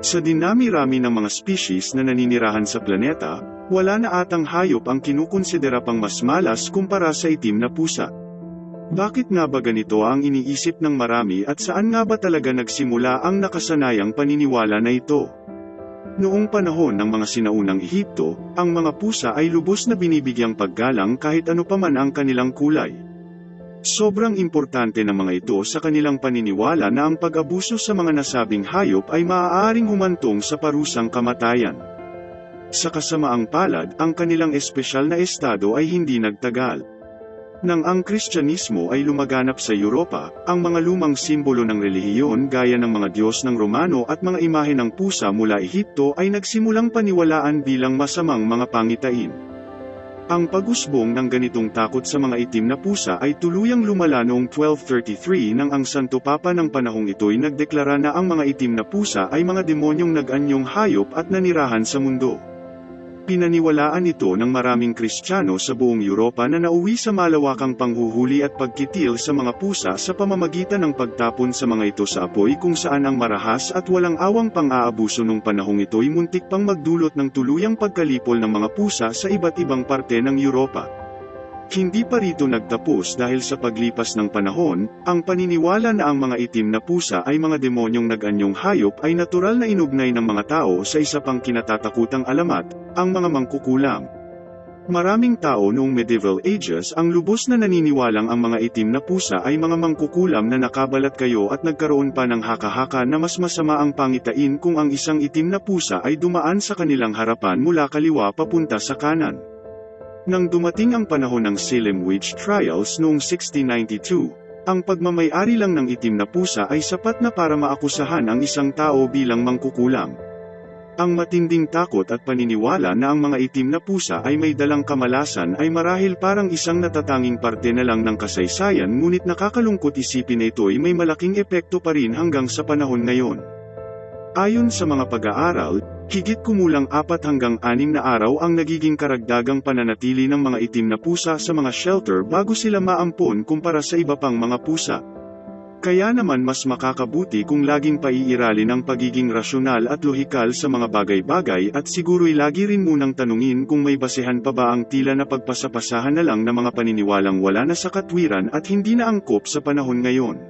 Sa dinami-rami ng mga species na naninirahan sa planeta, wala na atang hayop ang kinukonsidera pang mas malas kumpara sa itim na pusa. Bakit nga ba ganito ang iniisip ng marami at saan nga ba talaga nagsimula ang nakasanayang paniniwala na ito? Noong panahon ng mga sinaunang Ehipto, ang mga pusa ay lubos na binibigyang paggalang kahit ano pa man ang kanilang kulay. Sobrang importante ng mga ito sa kanilang paniniwala na ang pag-abuso sa mga nasabing hayop ay maaaring humantong sa parusang kamatayan. Sa kasamaang palad, ang kanilang espesyal na estado ay hindi nagtagal. Nang ang Kristyanismo ay lumaganap sa Europa, ang mga lumang simbolo ng relihiyon gaya ng mga Diyos ng Romano at mga imahe ng pusa mula Ehipto ay nagsimulang paniwalaan bilang masamang mga pangitain. Ang pag-usbong ng ganitong takot sa mga itim na pusa ay tuluyang lumala noong 1233 nang ang Santo Papa ng panahong ito'y nagdeklara na ang mga itim na pusa ay mga demonyong nag-anyong hayop at nanirahan sa mundo. Pinaniwalaan ito ng maraming Kristiyano sa buong Europa na nauwi sa malawakang panghuhuli at pagkitil sa mga pusa sa pamamagitan ng pagtapon sa mga ito sa apoy kung saan ang marahas at walang awang pang-aabuso nung panahong ito'y muntik pang magdulot ng tuluyang pagkalipol ng mga pusa sa iba't ibang parte ng Europa. Hindi pa rito nagtapos dahil sa paglipas ng panahon, ang paniniwala na ang mga itim na pusa ay mga demonyong nag-anyong hayop ay natural na inugnay ng mga tao sa isa pang kinatatakutang alamat, ang mga mangkukulam. Maraming tao noong medieval ages ang lubos na naniniwalang ang mga itim na pusa ay mga mangkukulam na nakabalat kayo at nagkaroon pa ng haka-haka na mas masama ang pangitain kung ang isang itim na pusa ay dumaan sa kanilang harapan mula kaliwa papunta sa kanan. Nang dumating ang panahon ng Salem Witch Trials noong 1692, ang pagmamayari lang ng itim na pusa ay sapat na para maakusahan ang isang tao bilang mangkukulam. Ang matinding takot at paniniwala na ang mga itim na pusa ay may dalang kamalasan ay marahil parang isang natatanging parte na lang ng kasaysayan ngunit nakakalungkot isipin na ito'y may malaking epekto pa rin hanggang sa panahon ngayon. Ayon sa mga pag-aaral, higit kumulang apat hanggang anim na araw ang nagiging karagdagang pananatili ng mga itim na pusa sa mga shelter bago sila maampon kumpara sa iba pang mga pusa. Kaya naman mas makakabuti kung laging paiiralin ang pagiging rasyonal at lohikal sa mga bagay-bagay at siguro'y lagi rin munang tanungin kung may basehan pa ba ang tila na pagpasapasahan na lang na mga paniniwalang wala na sa katwiran at hindi na angkop sa panahon ngayon.